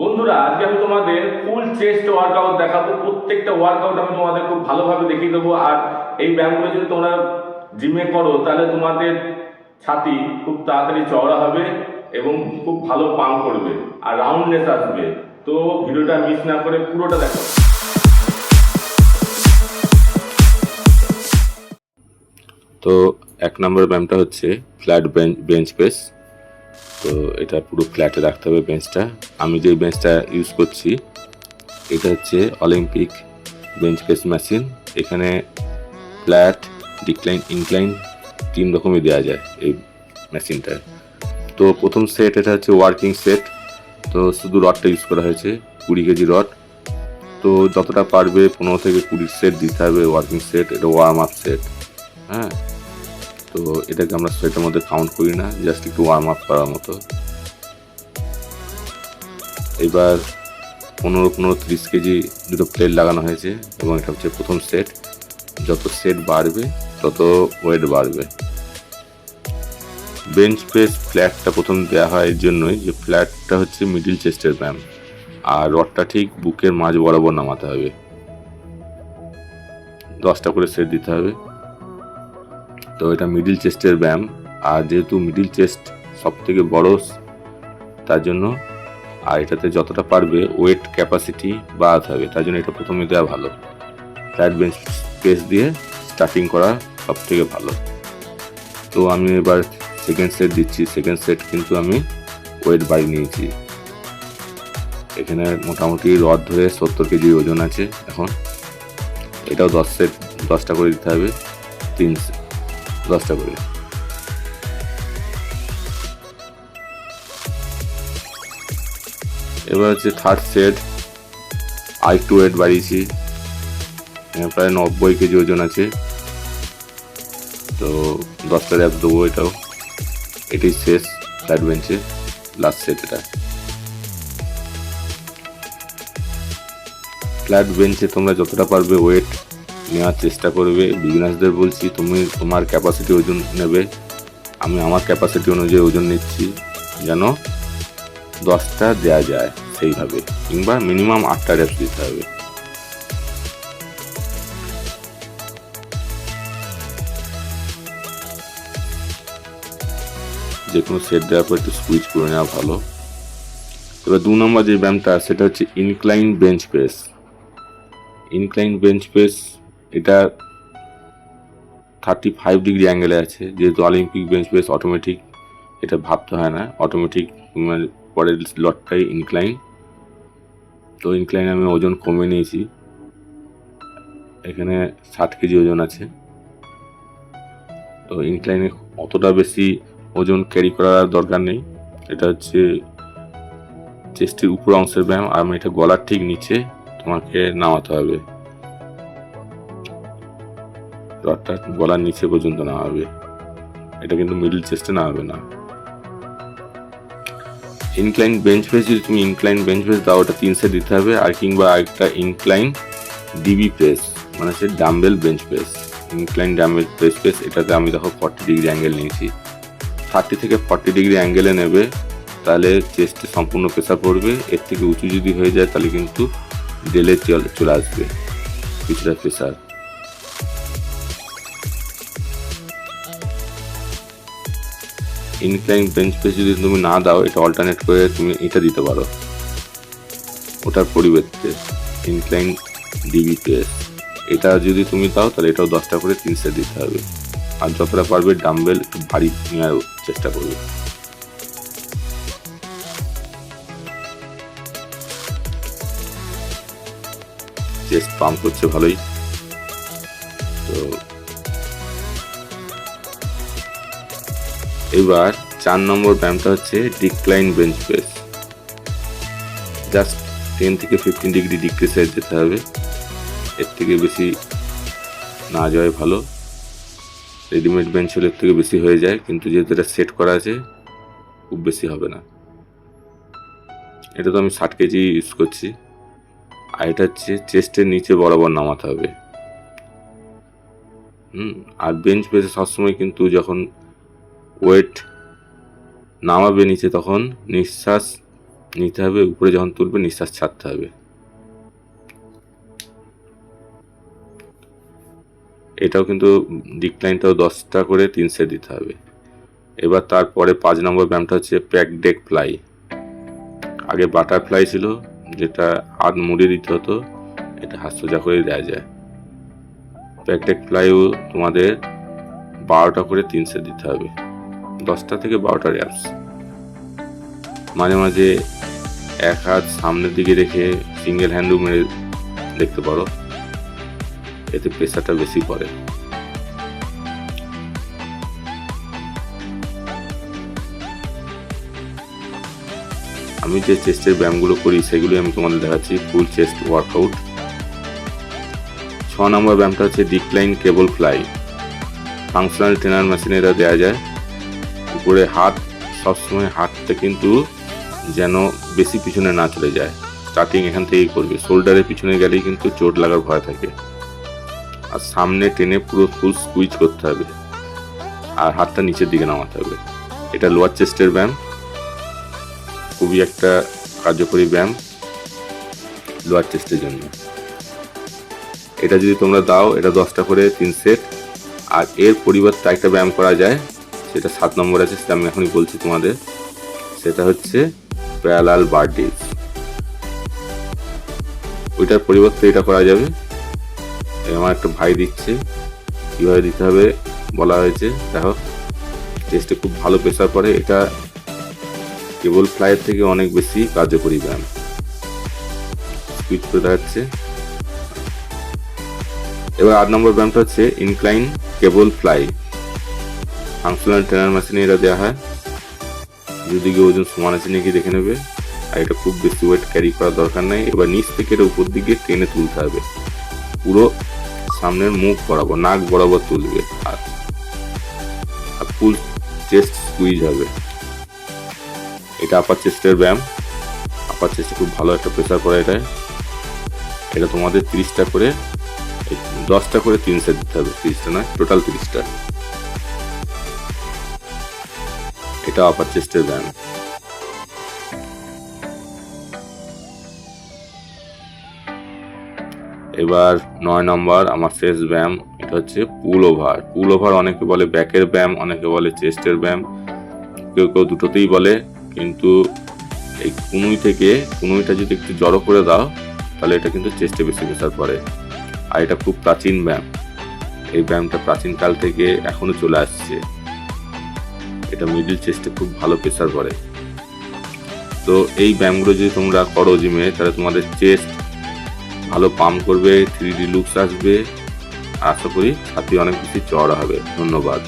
বন্ধুরা, আজকে আমি তোমাদের ফুল চেস্ট ওয়ার্কআউট দেখাবো। প্রত্যেকটা ওয়ার্কআউট আমি তোমাদের খুব ভালোভাবে দেখিয়ে দেবো। আর এই ব্যায়ামগুলো যদি তোমরা জিমে করো, তাহলে তোমাদের ছাতি খুব তাড়াতাড়ি চওড়া হবে এবং খুব ভালো পাম করবে আর রাউন্ডনেস আসবে। তো ভিডিওটা মিস না করে পুরোটা দেখো। তো এক নম্বর ব্যায়ামটা হচ্ছে ফ্ল্যাট বেঞ্চ বেঞ্চ প্রেস তো এটা পুরো ফ্ল্যাটে রাখতে হবে বেঞ্চটা আমি যে বেঞ্চটা ইউজ করছি, এটা হচ্ছে অলিম্পিক বেঞ্চ প্রেস মেশিন এখানে ফ্ল্যাট ডিক্লাইন ইনক্লাইন তিন রকমই দেওয়া যায় এই মেশিনটায় তো প্রথম সেট এটা হচ্ছে ওয়ার্কিং সেট তো শুধু রডটা ইউজ করা হয়েছে, কুড়ি কেজি রড তো যতটা পারবে পনেরো থেকে কুড়ি সেট দিতে হবে ওয়ার্কিং সেট এটা ওয়ার্ম আপ সেট হ্যাঁ? তো এটাকে আমরা সেটের মধ্যে কাউন্ট করি না জাস্ট একটু ওয়ার্ম আপ করার মতো। এবার পনেরো পনেরো, তিরিশ কেজি দুটো প্লেট লাগানো হয়েছে এবং এটা হচ্ছে প্রথম সেট যত সেট বাড়বে, তত ওয়েট বাড়বে। বেঞ্চ প্রেস ফ্ল্যাটটা প্রথম দেওয়া হয় এর জন্যই যে ফ্ল্যাটটা হচ্ছে মিডিল চেস্টের ব্যায়াম আর রডটা ঠিক বুকের মাঝ বরাবর নামাতে হবে। দশটা করে সেট দিতে হবে। তো এটা মিডিল চেস্টের ব্যায়াম। আর যেহেতু মিডিল চেস্ট সব থেকে বড়, তার জন্য আর এটাতে যতটা পারবে ওয়েট ক্যাপাসিটি বাড়াতে হবে। তার জন্য এটা প্রথমে দেওয়া ভালো। ফ্ল্যাট বেঞ্চ প্রেস দিয়ে স্টার্টিং করা সব থেকে ভালো। তো আমি এবার সেকেন্ড সেট দিচ্ছি। সেকেন্ড সেট কিন্তু আমি ওয়েট বাড়িয়ে নিয়েছি। এখানে মোটামুটি রড ধরে সত্তর কেজি ওজন আছে এখন। এটাও দশ সেট দশটা করে দিতে হবে। তিন দশটা করে। এবার হচ্ছে থার্ড সেট আই টু ওয়েট বাড়িয়েছি প্রায় নব্বই কেজি ওজন আছে। তো দশটা র্যাপ দেবো এটাও। এটাই শেষ ফ্ল্যাট বেঞ্চে লাস্ট সেট এটা। ফ্ল্যাট বেঞ্চে তোমরা যতটা পারবে ওয়েট নেওয়ার চেষ্টা করবে। বিগিনার্সদের বলছি, তুমি তোমার ক্যাপাসিটি ওজন নেবে। আমি আমার ক্যাপাসিটি অনুযায়ী ওজন নিচ্ছি, যেন দশটা দেয়া যায় সেইভাবে, কিংবা মিনিমাম আটটা রেপ দিতে হবে। যে কোনো সেট দেওয়ার পর একটু সুইচ করে নেওয়া ভালো। এবার দু নম্বর যে ব্যায়ামটা, সেটা হচ্ছে incline bench press incline bench press এটা থার্টি ফাইভ ডিগ্রি অ্যাঙ্গেলে আছে, যেহেতু অলিম্পিক বেঞ্চ প্রেস অটোমেটিক এটা ভাবতে হয় না। অটোমেটিক মানে পরের লটটাই ইনক্লাইন তো ইনক্লাইন আমি ওজন কমে নিয়েছি। এখানে ষাট কেজি ওজন আছে। তো ইনক্লাইনে অতটা বেশি ওজন ক্যারি করার দরকার নেই। এটা হচ্ছে চেস্টের উপর অংশের ব্যায়াম। আর আমি এটা গলার ঠিক নিচে তোমাকে নামাতে হবে। রডটা গলার নিচে পর্যন্ত নামাবে এটা কিন্তু মিডল চেস্টে নামাবে না ইনক্লাইন বেঞ্চ প্রেস যদি তুমি ইনক্লাইন বেঞ্চ প্রেস দাও, ওটা তিন সেট দিতে হবে, আর কিংবা একটা ইনক্লাইন ডিবি প্রেস মানে হচ্ছে dumbbell bench press incline dumbbell press press এটাতে আমি দেখো ফর্টি ডিগ্রি অ্যাঙ্গেল নিয়েছি। থার্টি থেকে ফর্টি ডিগ্রি অ্যাঙ্গেলে নেবে, তাহলে চেস্টে সম্পূর্ণ প্রেসার পড়বে। এর থেকে উঁচু যদি হয়ে যায়, তাহলে কিন্তু ডেলে চলে চলে আসবে, কিছুটা প্রেসার ইনক্লাইন বেঞ্চ প্রেস যদি তুমি না দাও, এটা অল্টারনেট করে তুমি এটা দিতে পারো। ওটার পরিবর্তে ইনক্লাইন ডিবি প্রেস এটা যদি তুমি দাও, তাহলে এটাও দশটা করে তিন সেট দিতে হবে। আর যতটা পারবে ডাম্বেল একটু ভারী নেওয়ার চেষ্টা করবে। চেস্ট পাম্প করছে ভালোই। তো এবার চার নম্বর ব্যায়ামটা হচ্ছে decline bench press just ten থেকে ফিফটিন ডিগ্রি ডিক্রিসে যেতে হবে। এর থেকে বেশি না যাওয়াই ভালো। রেডিমেড বেঞ্চ হলে এর থেকে বেশি হয়ে যায়, কিন্তু যেহেতু এটা সেট করা আছে, খুব বেশি হবে না। এটা তো আমি ষাট কেজি ইউজ করছি। আর এটা হচ্ছে চেস্টের নিচে বরাবর নামাতে হবে। হুম, আর বেঞ্চ প্রেসে সবসময় কিন্তু যখন ওয়েট নামাবে নিচে তখন নিঃশ্বাস নিতে হবে, উপরে যখন তুলবে নিঃশ্বাস ছাড়তে হবে। এটাও কিন্তু ডিক্লাইনটাও দশটা করে তিন সেট দিতে হবে। এবার তারপরে পাঁচ নম্বর ব্যায়ামটা হচ্ছে প্যাক ডেক ফ্লাই আগে বাটারফ্লাই ছিল, যেটা হাত মুড়ে দিতে হতো, এটা হাত সোজা করে দেওয়া যায়। প্যাক ডেক ফ্লাইও তোমাদের বারোটা করে তিন সেট দিতে হবে। দশটা থেকে বারোটা র্যাপস মাঝে মাঝে এক হাত সামনের দিকে রেখে সিঙ্গেল হ্যান্ডও মেরে দেখতে পারো। এতে প্রেশারটা বেশি পড়ে। আমি যে চেস্টের ব্যায়ামগুলো করি, সেগুলো আমি তোমাদের দেখাচ্ছি। ফুল চেস্ট ওয়ার্কআউট ছ নম্বর ব্যায়ামটা হচ্ছে decline cable fly functional trainer মেশিনে এটা দেওয়া যায়। উপরে হাত, সবসময় হাতটা কিন্তু যেন বেশি পিছনে না চলে যায়। স্টার্টিং এখান থেকেই করবে। শোল্ডারের পিছনে গেলেই কিন্তু চোট লাগার ভয় থাকে। আর সামনে টেনে পুরো ফুল স্কুইচ করতে হবে। আর হাতটা নিচের দিকে নামাতে হবে। এটা লোয়ার চেস্টের ব্যায়াম। খুবই একটা কার্যকরী ব্যায়াম লোয়ার চেস্টের জন্য। এটা যদি তোমরা দাও, এটা দশটা করে তিন সেট আর এর পরিবর্তে একটা ব্যায়াম করা যায়। সেটা সাত নম্বর আছে, সেটা আমি এখনই বলছি তোমাদের। সেটা হচ্ছে প্যারালাল বার্ডিজ ওইটার পরিবর্তে এটা করা যাবে। আমার একটা ভাই দিচ্ছে। কীভাবে দিতে হবে বলা হয়েছে, দেখো। চেস্টে খুব ভালো প্রেশার পড়ে। এটা কেবল ফ্লাইয়ের থেকে অনেক বেশি কার্যকরী ব্যায়াম। স্পিড করে দেখাচ্ছে। এবার আট নম্বর ব্যায়ামটা হচ্ছে incline cable fly functional trainer মেশিনে এটা দেওয়া হয়। যদি কেউ ওজন সমান আছে নাকি দেখে নেবে। আর এটা খুব বেশি ওয়েট ক্যারি করার দরকার নেই। এবার নিচ থেকে এটা উপর দিকে টেনে তুলতে হবে। পুরো সামনের মুখ বরাবর, নাক বরাবর তুলবে। আর ফুল চেস্ট স্কুইজ হবে। এটা আপার চেস্টের ব্যায়াম। আপার চেস্টে খুব ভালো একটা প্রেসার পড়ে এটায় এটা তোমাদের তিরিশটা করে দশটা করে তিন সেট দিতে হবে। তিরিশটা নয় টোটাল তিরিশটা। এটা আপার চেস্টের ব্যায়াম এবার নয় নম্বর, আমার শেষ ব্যায়াম, এটা হচ্ছে পুল ওভার পুল ওভার অনেকে বলে ব্যাকের ব্যায়াম, অনেকে বলে চেস্টের ব্যায়াম। কেউ কেউ দুটোতেই বলে, কিন্তু এই কুনুই থেকে, কুনুইটা যদি একটু জড়ো করে দাও, তাহলে এটা কিন্তু চেস্টে বেশি প্রেশার পড়ে। আর এটা খুব প্রাচীন ব্যায়াম। এই ব্যায়ামটা প্রাচীনকাল থেকে এখনও চলে আসছে। এটা মিডিল চেস্টে খুব ভালো প্রেশার পড়ে। তো এই ব্যায়ামগুলো যদি তোমরা করো জিমে তাহলে তোমাদের চেস্ট ভালো পাম্প করবে থ্রি ডি লুকস আসবে। আশা করি ছাতি অনেক বেশি চড়া হবে। ধন্যবাদ।